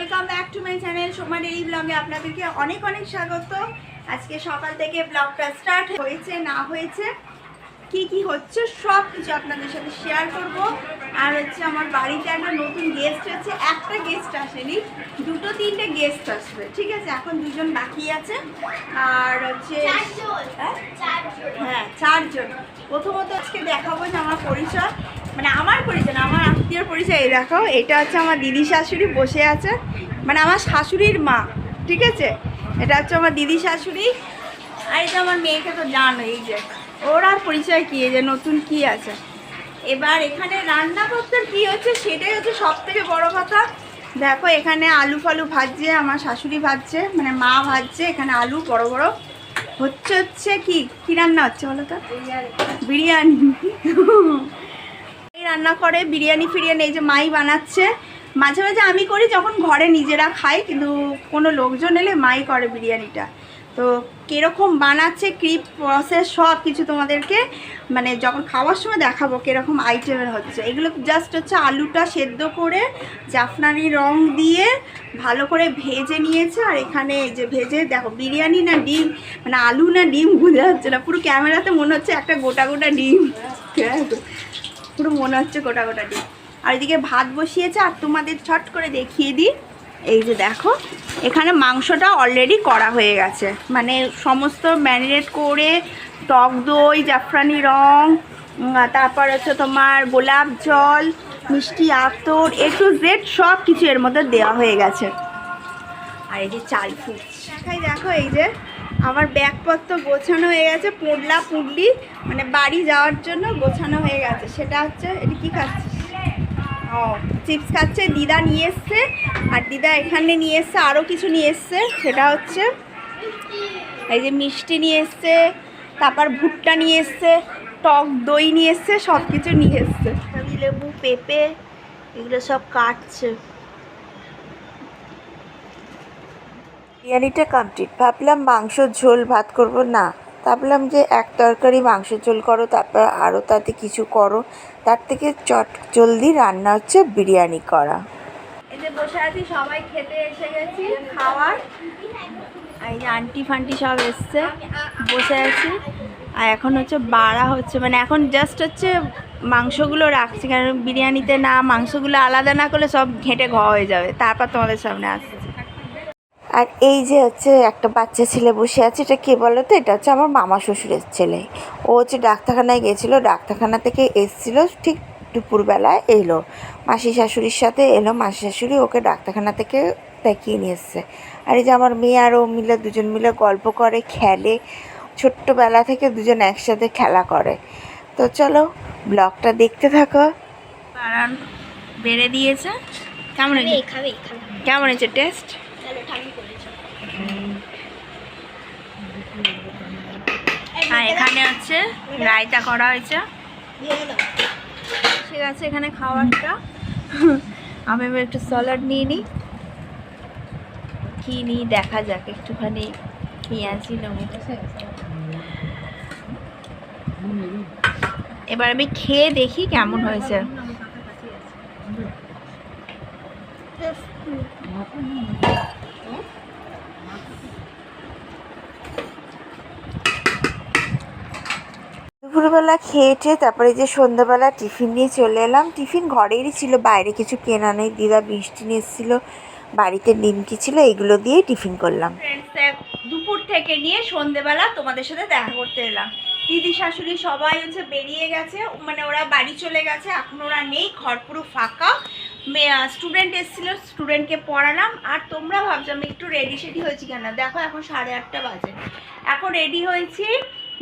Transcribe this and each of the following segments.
Welcome back to my channel Soma daily ব্লগে আপনাদেরকে অনেক অনেক স্বাগত। আজকে সকাল থেকে ব্লগটা স্টার্ট হয়েছে না হয়েছে কি কি হচ্ছে সব কিছু আপনাদের সাথে শেয়ার করব। আর হচ্ছে আমার বাড়িতে একটা নতুন গেস্ট হচ্ছে একটা গেস্ট আসেনি দুটো তিনটে গেস্ট আসবে ঠিক আছে? এখন দুজন বাকি আছে। আর হচ্ছে হ্যাঁ? হ্যাঁ চারজন। প্রথমত আজকে দেখাবো যে আমার পরিচয়। মানে আমার পরিচয় না আমার আত্মীয়র পরিচয় এই দেখো এটা হচ্ছে আমার দিদি শাশুড়ি বসে আছে। মানে আমার শাশুড়ির মা ঠিক আছে? এটা হচ্ছে আমার দিদি শাশুড়ি আর এটা আমার মেয়েকে তো জানো এই যে। ওর আর পরিচয় কী যে নতুন কি আছে? এবার এখানে রান্না করতে কি হচ্ছে সেটাই হচ্ছে সব থেকে বড়ো কথা। দেখো এখানে আলু ফালু ভাজছে আমার শাশুড়ি ভাজছে মানে মা ভাজছে এখানে আলু বড় বড়। হচ্ছে হচ্ছে কি কী রান্না হচ্ছে বলো তো? বিরিয়ানি। এই রান্না করে, বিরিয়ানি ফিরিয়ানি এই যে মাই বানাচ্ছে। মাঝে মাঝে আমি করি যখন ঘরে নিজেরা খাই, কিন্তু কোনো লোকজন এলে মাই করে বিরিয়ানিটা। তো কীরকম বানাচ্ছে, কি প্রসেস সব কিছু তোমাদেরকে মানে যখন খাওয়ার সময় দেখাবো কীরকম আইটেমের হচ্ছে। এগুলো জাস্ট হচ্ছে আলুটা সেদ্ধ করে জাফরানি রং দিয়ে ভালো করে ভেজে নিয়েছে। আর এখানে এই যে ভেজে, দেখো বিরিয়ানি না ডিম মানে আলু না ডিম, বোঝা যাচ্ছে না। পুরো ক্যামেরাতে মনে হচ্ছে একটা গোটা গোটা ডিম। পুরো মনে হচ্ছে গোটা গোটা ডিম। আর এদিকে ভাত বসিয়েছে, আর তোমাদের ছট করে দেখিয়ে দিই। এই যে দেখো, এখানে মাংসটা অলরেডি করা হয়ে গেছে। মানে সমস্ত ম্যারিনেট করে, টক দই, জাফরানি রং তারপর হচ্ছে তোমার গোলাপ জল, মিষ্টি আতর এ টু জেড সব কিছু এর মধ্যে দেওয়া হয়ে গেছে। আর এই যে চাল ফুট। দেখাই দেখো এই যে আমার ব্যাগপত্র গোছানো হয়ে গেছে, পুডলা পুডলি মানে বাড়ি যাওয়ার জন্য গোছানো হয়ে গেছে। সেটা হচ্ছে, এটা কি খাচ্ছিস? ও, চিপস খাচ্ছে, দিদা নিয়ে এসছে, আর দিদা এখানে নিয়ে এসছে আরও কিছু নিয়ে এসছে। সেটা হচ্ছে, এই যে মিষ্টি নিয়ে এসছে, তারপর ভুট্টা নিয়ে এসছে, টক দই নিয়ে এসছে সব কিছু নিয়ে এসছে। লেবু, পেঁপে, এগুলো সব কাটছে। বিরিয়ানিটা কমপ্লিট ভাবলাম মাংস ঝোল ভাত করব। না, ভাবলাম যে এক তরকারি মাংস ঝোল করো, তারপর আরও তাতে কিছু করো। তার থেকে চট জলদি রান্না হচ্ছে বিরিয়ানি করা। এই বসে আছি, সবাই খেতে এসে গেছি, খাওয়ার। এই আন্টি ফান্টি সব এসছে, বসে আছি। আর এখন হচ্ছে বাড়া হচ্ছে মানে এখন জাস্ট হচ্ছে মাংসগুলো রাখছি, কারণ বিরিয়ানিতে না, মাংসগুলো আলাদা না করলে সব ঘেঁটে ঘ হয়ে যাবে। তারপর তোমাদের সামনে আসছে। আর এই যে হচ্ছে একটা বাচ্চা ছেলে বসে আছে এটা কে বলো তো? এটা হচ্ছে আমার মামা শ্বশুরের ছেলে। ও হচ্ছে ডাক্তারখানায় গেছিল ডাক্তারখানা থেকে এসছিল ঠিক দুপুরবেলায় এলো। মাসি শাশুড়ির সাথে এলো মাসি শাশুড়ি ওকে ডাক্তারখানা থেকে দেখিয়ে নিয়ে এসছে। আর এই যে আমার মেয়ে আর ও মিলে দুজন মিলে গল্প করে খেলে। ছোট্টবেলা থেকে দুজন একসাথে খেলা করে। তো চলো ব্লগটা দেখতে থাকো। কারণ বেড়ে দিয়েছে। কেমন হয়েছে? খাবে খাবে। কেমন হয়েছে টেস্ট তাহলে ঠান্ডা করেছ আর এখানে হচ্ছে রায়তা করা হয়েছে। ঠিক আছে, এখানে খাবারটা। আমি এবার একটু স্যালাড নিয়ে নিই। কি নিই, দেখা যাক, একটুখানি পেঁয়াজি নেব এবার আমি খেয়ে দেখি কেমন হয়েছে। দুপুরবেলা খেয়েছে তারপরে যে সন্ধ্যাবেলা টিফিন নিয়ে চলে এলাম। টিফিন ঘরেরই ছিল, বাইরে কিছু কেনা নেই। দিদা মিষ্টি নিয়ে এসেছিল, বাড়িতে নিমকি ছিল, এগুলো দিয়েই টিফিন করলাম। দুপুর থেকে নিয়ে সন্ধ্যেবেলা তোমাদের সাথে দেখা করতে এলাম। দিদি শাশুড়ি সবাই হচ্ছে বেরিয়ে গেছে মানে ওরা বাড়ি চলে গেছে, এখন ওরা নেই, ঘর পুরো ফাঁকা। স্টুডেন্ট এসেছিল স্টুডেন্টকে পড়ালাম, আর তোমরা ভাবছ আমি একটু রেডি সেডি হয়েছি কেন? দেখো এখন সাড়ে আটটা বাজে। এখন রেডি হয়েছি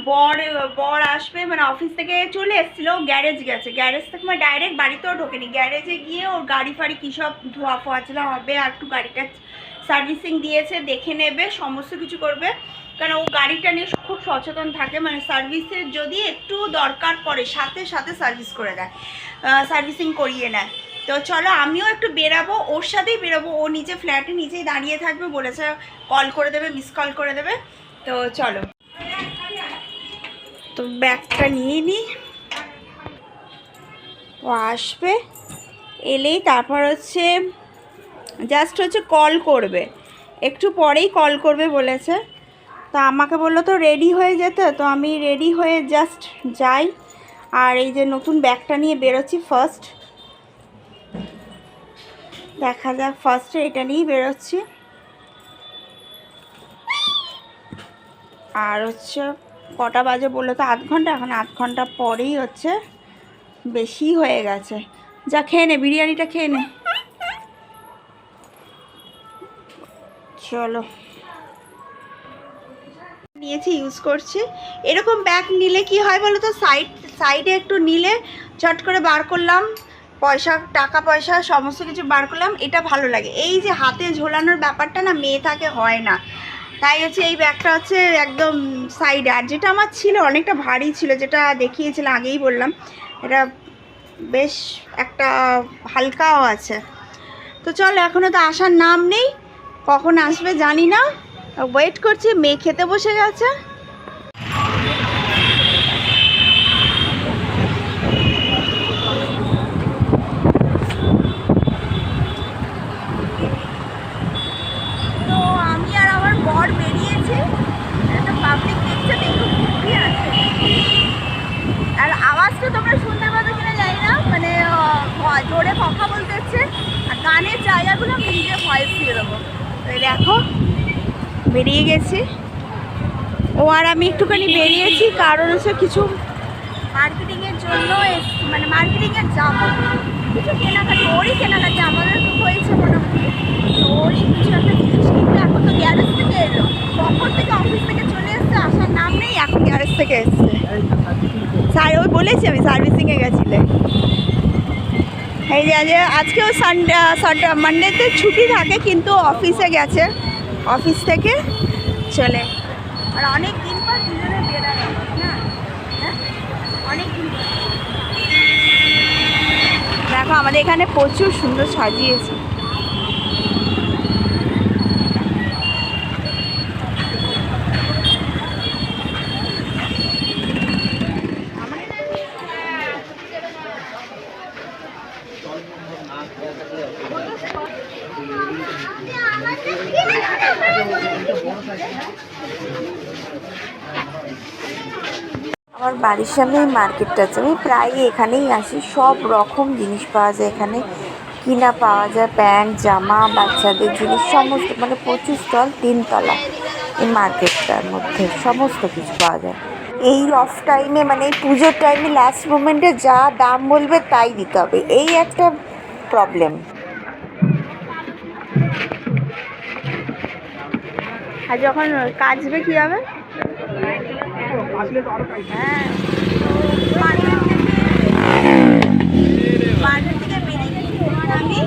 বর বর আসবে মানে অফিস থেকে চলে এসেছিল গ্যারেজ গেছে। গ্যারেজ থেকে মানে ডাইরেক্ট বাড়িতেও ঢোকেনি। গ্যারেজে গিয়ে ওর গাড়ি ফাড়ি কী সব ধোয়া ফোয়া ছিল হবে, আর একটু গাড়িটা সার্ভিসিং দিয়েছে, দেখে নেবে, সমস্ত কিছু করবে। কারণ ও গাড়িটা নিয়ে খুব সচেতন থাকে মানে সার্ভিসের যদি একটু দরকার পড়ে, সাথে সাথে সার্ভিস করে দেয় সার্ভিসিং করিয়ে নেয়। তো চলো, আমিও একটু বেরাবো, ওর সাথেই বেরোবো। ও নিজে ফ্ল্যাটে নিজেই দাঁড়িয়ে থাকবে, বলেছে কল করে দেবে মিস কল করে দেবে। তো চলো। তো ব্যাগটা নিয়ে নিই ও আসবে। এলেই তারপর হচ্ছে জাস্ট হচ্ছে কল করবে। একটু পরেই কল করবে বলেছে। তা আমাকে বলল তো রেডি হয়ে যেতে, তো আমি রেডি হয়ে জাস্ট যাই। আর এই যে নতুন ব্যাগটা নিয়ে বেরোচ্ছি ফার্স্ট দেখা যাক ফার্স্টে এটা নিয়েই বেরোচ্ছি। আর হচ্ছে কটা বাজে বলল তো আধ ঘণ্টা, এখন আধ ঘণ্টা পরেই হচ্ছে বেশি হয়ে গেছে। যা খেয়ে নে, বিরিয়ানিটা খেয়ে নে। চলো। নিয়েছি ইউজ করছি। এরকম ব্যাগ নিলে কি হয় বলো তো? সাইড সাইডে একটু নিলে চট করে বার করলাম, পয়সা, টাকা পয়সা, সমস্ত কিছু বার করলাম, এটা ভালো লাগে। এই যে হাতে ঝোলানোর ব্যাপারটা না, মেয়ে থাকে হয় না। তাই হচ্ছে এই ব্যাগটা হচ্ছে একদম সাইড আর যেটা আমার ছিল, অনেকটা ভারী ছিল, যেটা দেখিয়েছিলাম, আগেই বললাম। এটা বেশ একটা হালকাও আছে। তো চল, এখনও তো আসার নাম নেই। কখন আসবে জানি না। ওয়েট করছি, মেয়ে খেতে বসে গেছে তো আমি আর আমার বর বেরিয়েছি একটা পাবলিক দেখছে দেখো খুবই আছে আর আওয়াজটা তোমরা শুনতে পাবে কিনা জানি না মানে আহ, জোরে কথা বলতেছে আর জায়গাগুলো আমি নিজে ভয়েস দিয়ে দেবো। দেখো বেরিয়ে গেছি। ও আর আমি একটুখানি বেরিয়েছি কারণ হচ্ছে কিছু মার্কেটিংয়ের জন্য মানে মার্কেটিংয়ের যাব। কিছু কেনাকাটি ওরই কেনাকাটি আমাদের তো হয়েছে মোটামুটি। তো ওরই কিছু একটা জিনিস কিনতে এখন তো গ্যারেজ থেকে এলো। কখন থেকে অফিস থেকে চলে এসছে আসার নাম নেই এখন গ্যারেজ থেকে এসছে। স্যার ওই বলেছি আমি সার্ভিসিংয়ে গেছিলে। এই যে আজ আজকেও সানডে মানডেতে ছুটি থাকে, কিন্তু অফিসে গেছে। অফিস থেকে চলে। আর অনেক দিন পর দুজনে বেরানো না? হ্যাঁ? অনেক দিন দেখো, আমাদের এখানে প্রচুর সুন্দর সাজিয়েছে। আমার বাড়ির সামনে এই মার্কেটটা আছে। আমি প্রায়ই এখানেই আসি। সব রকম জিনিস পাওয়া যায় এখানে। কিনা পাওয়া যায়, প্যান্ট, জামা, বাচ্চাদের জিনিস, সমস্ত মানে প্রচুর স্টল, তিনতলা এই মার্কেটটার মধ্যে সমস্ত কিছু পাওয়া যায়। এই অফ টাইমে মানে এই পুজোর টাইমে লাস্ট মোমেন্টে যা দাম বলবে তাই দিতে হবে। এই একটা প্রবলেম আর যখন কাচবে কী হবে? হ্যাঁ। বাজার থেকে বেরিয়ে আমি?